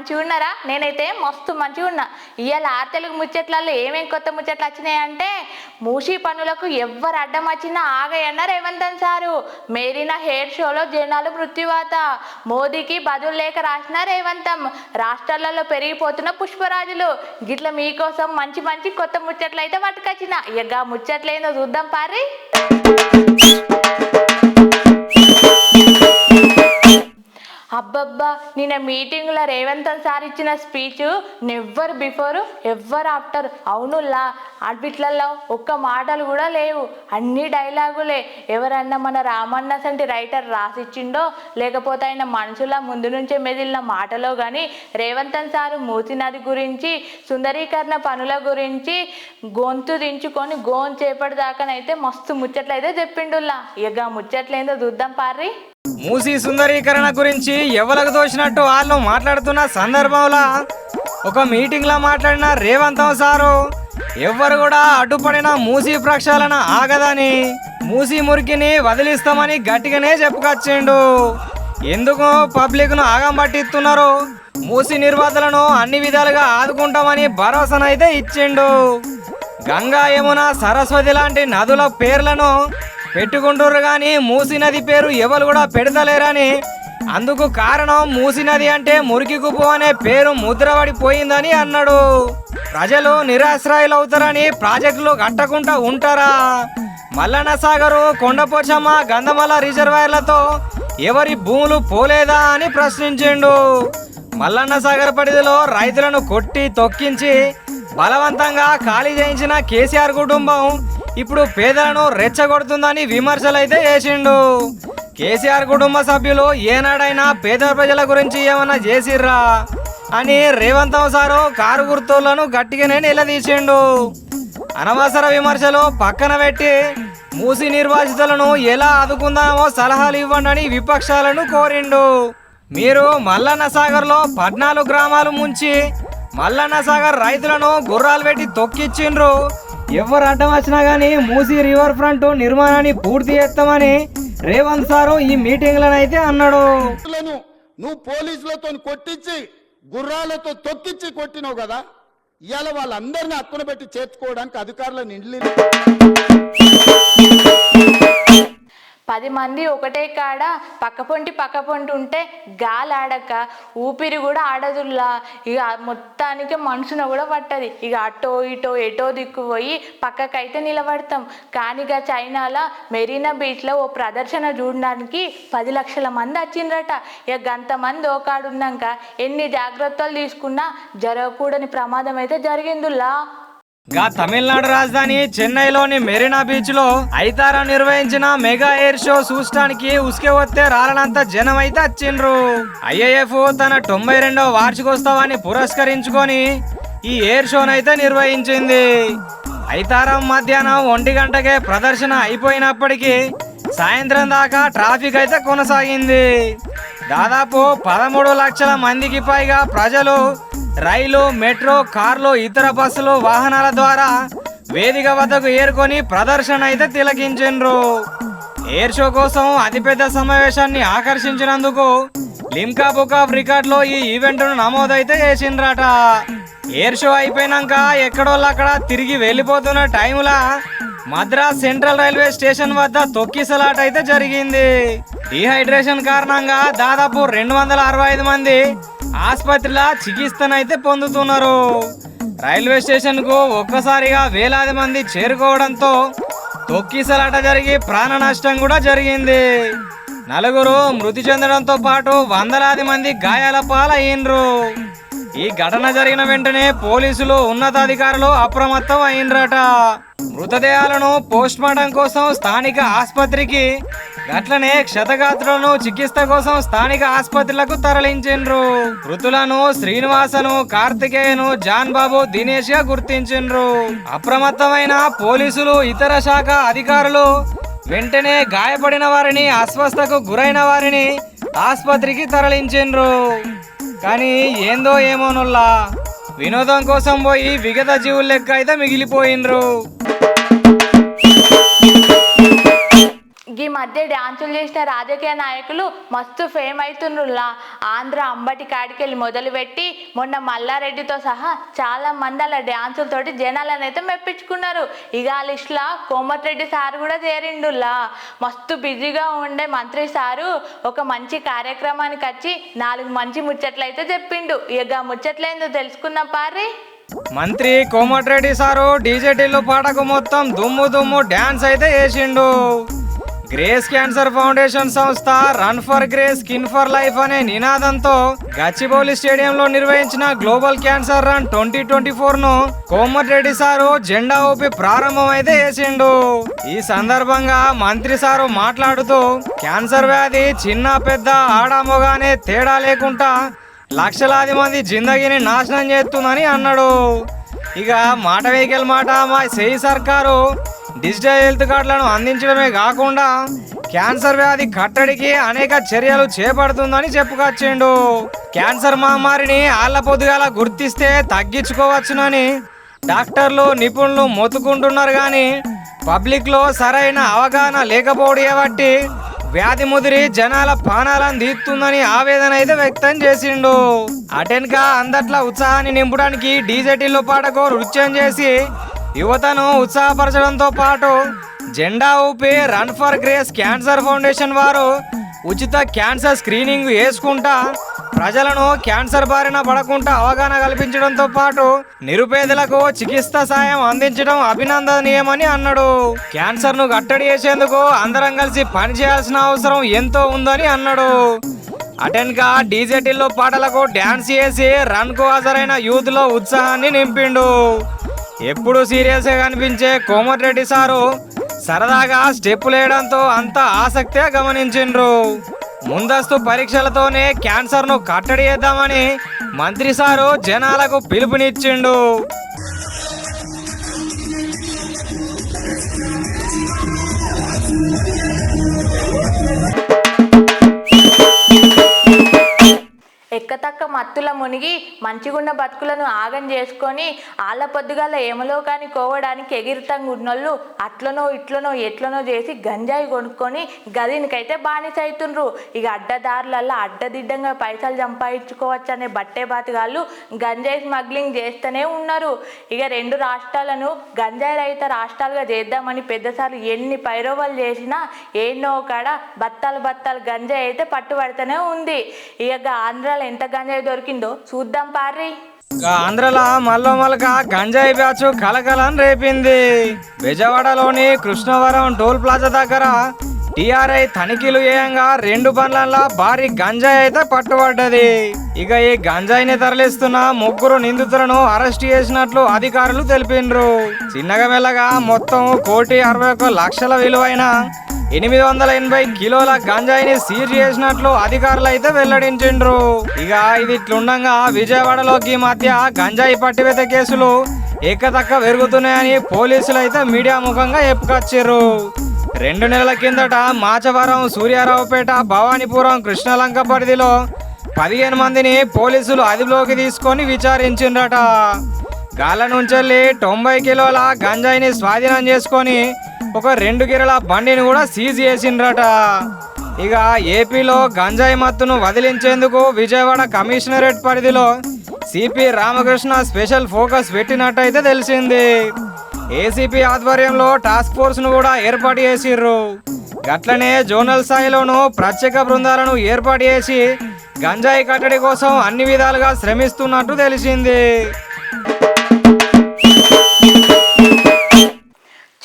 మంచిగా ఉన్నారా? నేనైతే మస్తు మంచిగా ఉన్నా. ఇవాళ ఆ తెలుగు ముచ్చట్లలో ఏమేం కొత్త ముచ్చట్లు వచ్చినాయంటే మూషి పనులకు ఎవ్వరు అడ్డం వచ్చినా ఆగయన్న రేవంతన్ సారు. మేరీనా హెయిర్ షోలో జనాలు మృత్యువాత. మోదీకి బదులు లేక రాసిన రేవంతం రాష్ట్రాలలో పెరిగిపోతున్న పుష్పరాజులు. గిట్ల మీకోసం మంచి మంచి కొత్త ముచ్చట్లు అయితే పట్టుకొచ్చిన. ఇక ముచ్చట్లేందో చూద్దాం పారి. అబ్బబ్బా నిన్న మీటింగ్లో రేవంత్ సార్ ఇచ్చిన speech never before ever after అవునుల్లా అడ్బిట్లలో ఒక్క మాటలు కూడా లేవు. అన్ని డైలాగులే. ఎవరన్నా మన రామన్న సంటి రైటర్ రాసిచ్చిండో లేకపోతే ఆయన మనసుల ముందు నుంచే మెదిలిన మాటలో కానీ రేవంతన్ సారు మూసి నది గురించి సుందరీకరణ పనుల గురించి గొంతు దించుకొని గోన్ చేపటి దాకానైతే మస్తు ముచ్చట్లయితే చెప్పిండుల్లా. ఇక ముచ్చట్లేందో చూద్దాం పార్రి. మూసీ సుందరీకరణ గురించి ఎవరికి తోచినట్టు వాళ్ళు మాట్లాడుతున్న సందర్భంలో ఒక మీటింగ్లో మాట్లాడిన రేవంతం సారు ఎవ్వరు కూడా అడ్డుపడిన మూసీ ప్రక్షాళన ఆగదని మూసీ మురికిని వదిలిస్తామని గట్టిగానే చెప్పుకొచ్చిండు. ఎందుకు పబ్లిక్ను ఆగం పట్టిస్తున్నారు మూసి నిర్వాతలను అన్ని విధాలుగా ఆదుకుంటామని భరోసానైతే ఇచ్చిండు. గంగా యమున సరస్వతి లాంటి నదుల పేర్లను పెట్టుకుంటుర్రు కానీ మూసి నది పేరు ఎవరు కూడా పెడతలేరని. అందుకు కారణం మూసి నది అంటే మురికి కుప్పు అనే పేరు ముద్రపడిపోయిందని అన్నాడు. ప్రజలు నిరాశ్రయులు అవుతారని ప్రాజెక్టులు కట్టకుండా ఉంటారా? మల్లన్న సాగరు కొండపోచమ్మ గంధమల రిజర్వాయర్లతో ఎవరి భూములు పోలేదా అని ప్రశ్నించిండు. మల్లన్న సాగర్ పరిధిలో రైతులను కొట్టి తొక్కించి బలవంతంగా ఖాళీ చేయించిన కేసీఆర్ కుటుంబం ఇప్పుడు పేదలను రెచ్చగొడుతుందని విమర్శలైతే చేసిండు. కేసీఆర్ కుటుంబ సభ్యులు ఏనాడైనా పేద ప్రజల గురించి ఏమన్నా చేసిర్రా అని రేవంతం సారు కారు గుర్తులను గట్టిగానే నిలదీసిండు. అనవసర విమర్శలు పక్కన పెట్టి మూసి నిర్వాసితులను ఎలా ఆదుకుందామో సలహాలు ఇవ్వండి విపక్షాలను కోరిండు. మీరు మల్లన్న సాగర్లో పద్నాలుగు గ్రామాలు ముంచి మల్లన్న సాగర్ రైతులను గుర్రాలు పెట్టి తొక్కిచ్చిండ్రు. ఎవరు అడ్డం వచ్చినా కానీ మూసి రివర్ ఫ్రంట్ నిర్మాణాన్ని పూర్తి చేస్తామని రేవంత్ సారు ఈ మీటింగ్లనైతే అన్నాడు. నువ్వు పోలీసులతో కొట్టించి గుర్రాలతో తొక్కించి కొట్టినావు కదా ఇవాళ వాళ్ళందరినీ అక్కున పెట్టి చేర్చుకోవడానికి అధికారులను ఇండ్లీ పది మంది ఒకటే కాడ పక్కపొంటి పక్కపొంటి ఉంటే గాలి ఆడక ఊపిరి కూడా ఆడదుల్లా. ఇక మొత్తానికి మనసున కూడా పట్టది. ఇక అటో ఇటో ఎటో దిక్కు పోయి పక్కకైతే నిలబడతాం. కానీ ఇక చైనాలో మెరీనా బీచ్లో ఓ ప్రదర్శన చూడడానికి పది లక్షల మంది వచ్చిండ్రట. ఇక గంతమంది ఓకాడున్నాక ఎన్ని జాగ్రత్తలు తీసుకున్నా జరగకూడని ప్రమాదం అయితే జరిగిందిలా గా తమిళనాడు రాజధాని చెన్నైలోని మెరీనా బీచ్లో ఐతారా నిర్వహించిన మెగా ఎయిర్ షో చూడటానికి ఉసుకే వస్తే రాలనంత జనం అయితే వచ్చిండ్రు ఐఏఎఫ్ తన తొంభై రెండవ వార్షికోత్సవాన్ని పురస్కరించుకొని ఈ ఎయిర్ షోనైతే నిర్వహించింది. ఐతారం మధ్యాహ్నం ఒంటి గంటకే ప్రదర్శన అయిపోయినప్పటికీ సాయంత్రం దాకా ట్రాఫిక్ అయితే కొనసాగింది. దాదాపు పదమూడు లక్షల మందికి పైగా ప్రజలు రైలు మెట్రో కార్లు ఇతర బస్సులు వాహనాల ద్వారా వేదిక వద్దకు ఏరుకొని ప్రదర్శన అయితే తిలకించిండ్రు. ఎయిర్ షో కోసం అతిపెద్ద సమావేశాన్ని ఆకర్షించినందుకు లింకా బుక్ ఆఫ్ రికార్డ్లో ఈ ఈవెంట్ను నమోదైతే చేసిండ్రట. ఎయిర్ షో అయిపోయినాక ఎక్కడోళ్ళక్కడ తిరిగి వెళ్ళిపోతున్న టైంలా మద్రాస్ సెంట్రల్ రైల్వే స్టేషన్ వద్ద తొక్కిసలాట అయితే జరిగింది. డిహైడ్రేషన్ కారణంగా దాదాపు రెండు వందల అరవై ఐదు మంది ఆసుపత్రిలో చికిత్సనైతే పొందుతున్నారు. రైల్వే స్టేషన్కు ఒక్కసారిగా వేలాది మంది చేరుకోవడంతో తొక్కిసలాట జరిగి ప్రాణ నష్టం కూడా జరిగింది. నలుగురు మృతి చెందడంతో పాటు వందలాది మంది గాయాల పాలయ్యిండ్రు. ఈ ఘటన జరిగిన వెంటనే పోలీసులు ఉన్నతాధికారులు అప్రమత్తం అయినరట మృతదేహాలను పోస్ట్మార్టం కోసం స్థానిక ఆసుపత్రికి గట్లనే క్షతగాత్రులను చికిత్స కోసం స్థానిక ఆసుపత్రులకు తరలించిండ్రు. మృతులను శ్రీనివాసను కార్తికేయను జాన్ బాబు దినేష్గా గుర్తించిండ్రు. అప్రమత్తమైన పోలీసులు ఇతర శాఖ అధికారులు వెంటనే గాయపడిన వారిని అస్వస్థకు గురైన వారిని ఆసుపత్రికి తరలించిండ్రు. కానీ ఏందో ఏమోనుల్లా వినోదం కోసం పోయి విగత జీవుల లెక్క అయితే మిగిలిపోయిండ్రు. ఈ మధ్య డ్యాన్సులు చేసిన రాజకీయ నాయకులు మస్తు ఫేమ్ అవుతుండ్రులా ఆంధ్ర అంబటి కాడికెళ్ళి మొదలుపెట్టి మొన్న మల్లారెడ్డితో సహా చాలా మంది అలా డ్యాన్సులతోటి జనాలను అయితే మెప్పించుకున్నారు. ఇక ఆ కోమటిరెడ్డి సార్ కూడా చేరిండులా మస్తు బిజీగా ఉండే మంత్రి సారు ఒక మంచి కార్యక్రమానికి వచ్చి నాలుగు మంచి ముచ్చట్లు అయితే చెప్పిండు. ఇక ముచ్చట్లేందో తెలుసుకుందాం పారి మంత్రి కోమటిరెడ్డి సారు డీజేటీలు పాటకు మొత్తం దుమ్ము దుమ్ము డ్యాన్స్ అయితే వేసిండు గ్రేస్ క్యాన్సర్ ఫౌండేషన్ సంస్థ run for Grace skin for life అనే నినాదంతో గచ్చిబౌలి స్టేడియంలో నిర్వహించిన global cancer run twenty twenty ఫోర్ను Komatireddy sir జెండా ఊపి ప్రారంభం అయితే చేసిండు. ఈ సందర్భంగా మంత్రి సారు మాట్లాడుతూ క్యాన్సర్ వ్యాధి చిన్న పెద్ద ఆడ తేడా లేకుండా లక్షలాది మంది జిందగీని నాశనం చేస్తుందని అన్నాడు. ఇక మాట వెహికల్ మాట మా సేయి సర్కారు డిజిటల్ హెల్త్ కార్డులను అందించడమే కాకుండా క్యాన్సర్ వ్యాధి కట్టడికి అనేక చర్యలు చేపడుతుందని చెప్పుకొచ్చిండు క్యాన్సర్ మహమ్మారిని ఆళ్ళ పొద్దుగాల గుర్తిస్తే తగ్గించుకోవచ్చునని డాక్టర్లు నిపుణులు మొత్తుకుంటున్నారు కానీ పబ్లిక్లో సరైన అవగాహన లేకపోవడం కాబట్టి వ్యాధి ముదిరి జనాల పానాలను తీస్తుందని ఆవేదన అయితే వ్యక్తం చేసిండు. అటెన్గా అందట్ల ఉత్సాహాన్ని నింపడానికి డీజేటీలో పాటకు నృత్యం చేసి యువతను ఉత్సాహపరచడంతో పాటు జెండా ఊపి run for Grace cancer foundation వారు ఉచిత క్యాన్సర్ స్క్రీనింగ్ వేసుకుంటా ప్రజలను క్యాన్సర్ బారిన పడకుండా అవగాహన కల్పించడంతో పాటు నిరుపేదలకు చికిత్స సాయం అందించడం అభినందనీయమని అన్నాడు. క్యాన్సర్ను కట్టడి చేసేందుకు అందరం కలిసి పనిచేయాల్సిన అవసరం ఎంతో ఉందని అన్నాడు. అటెన్గా డీజేటీల్లో పాటలకు డ్యాన్స్ చేసి రన్కు హాజరైన యూత్లో ఉత్సాహాన్ని నింపిండు. ఎప్పుడు సీరియస్గా కనిపించే కోమటిరెడ్డి సారు సరదాగా స్టెప్పులు లేయడంతో అంత ఆసక్తిగా గమనించిండ్రు. ముందస్తు పరీక్షలతోనే క్యాన్సర్ను కట్టడి చేద్దామని మంత్రి సారు జనాలకు పిలుపునిచ్చిండు. ఎక్కతక్క మత్తుల మునిగి మంచిగున్న బతుకులను ఆగం చేసుకొని ఆళ్ళ పొద్దుగాల ఏమలో కానీ కోవడానికి ఎగిరితంగా ఉన్నోళ్ళు అట్లనో ఇట్లనో ఎట్లనో చేసి గంజాయి కొనుక్కొని గదినికైతే బానిస అవుతుండ్రు ఇక అడ్డదారులల్లో అడ్డదిడ్డంగా పైసలు సంపాదించుకోవచ్చు అనే బట్టే బాతుగాళ్ళు గంజాయి స్మగ్లింగ్ చేస్తూనే ఉన్నారు. ఇక రెండు రాష్ట్రాలను గంజాయి రహిత రాష్ట్రాలుగా చేద్దామని పెద్దసార్లు ఎన్ని పైరోవాలు చేసినా ఎన్నో కాడ బత్తాలు బత్తాలు గంజాయి అయితే పట్టుబడుతూనే ఉంది. ఇక ఆంధ్రాలో ఎంత గంజాయి దొరికిందో చూద్దాం పారి ఆంధ్రలా ఆంధ్రలో మలక గంజాయి బ్యాచ్ కలకలం రేపింది. విజయవాడలోని కృష్ణవరం టోల్ ప్లాజా దగ్గర టిఆర్ఐ తనిఖీలు ఏయంగా రెండు బండ్లల్లో భారీ గంజాయి అయితే పట్టుబడ్డది. ఇక ఈ గంజాయిని తరలిస్తున్న ముగ్గురు నిందితులను అరెస్ట్ చేసినట్లు అధికారులు తెలిపిండ్రు. చిన్నగా మెల్లగా మొత్తం కోటి అరవై ఒక్క లక్షల విలువైన ఎనిమిది వందల ఎనభై కిలోల గంజాయిని సీజ్ చేసినట్లు అధికారులు అయితే వెల్లడించిండ్రు. ఇక ఇది ఇట్లుండగా విజయవాడలోకి ఈ మధ్య గంజాయి పట్టివేత కేసులు ఎక్కతక్క పెరుగుతున్నాయని పోలీసులు అయితే మీడియా ముఖంగా చెప్పుకొచ్చారు రెండు నెలల కిందట మాచవరం సూర్యారావుపేట భవానీపురం కృష్ణలంక పరిధిలో పదిహేను మందిని పోలీసులు అదుపులోకి తీసుకొని విచారించిండ్రట. గాల నుంచెల్లి తొంభై కిలోల గంజాయిని స్వాధీనం చేసుకొని ఒక రెండు గిరల బండిని కూడా సీజ్ చేసిండ్రట. ఇక ఏపీలో గంజాయి మత్తును వదిలించేందుకు విజయవాడ కమిషనరేట్ పరిధిలో సిపి రామకృష్ణ స్పెషల్ ఫోకస్ పెట్టినట్టయితే తెలిసింది. ఏసీపీ ఆధ్వర్యంలో టాస్క్ ఫోర్స్ను కూడా ఏర్పాటు చేసిర్రు. గట్లనే జోనల్ స్థాయిలోనూ ప్రత్యేక బృందాలను ఏర్పాటు చేసి గంజాయి కట్టడి కోసం అన్ని విధాలుగా శ్రమిస్తున్నట్టు తెలిసింది.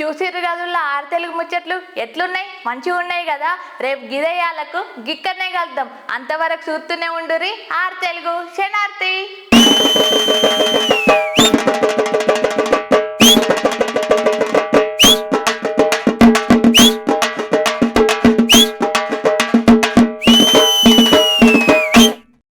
చూసిర్రు గదుల్లో ఆరు తెలుగు ముచ్చట్లు? ఎట్లున్నాయి? మంచిగా ఉన్నాయి కదా? రేపు గిదయ్యాలకు గిక్కనే కలుద్దాం. అంతవరకు చూస్తూనే ఉండురి ఆరు తెలుగు. శనార్థి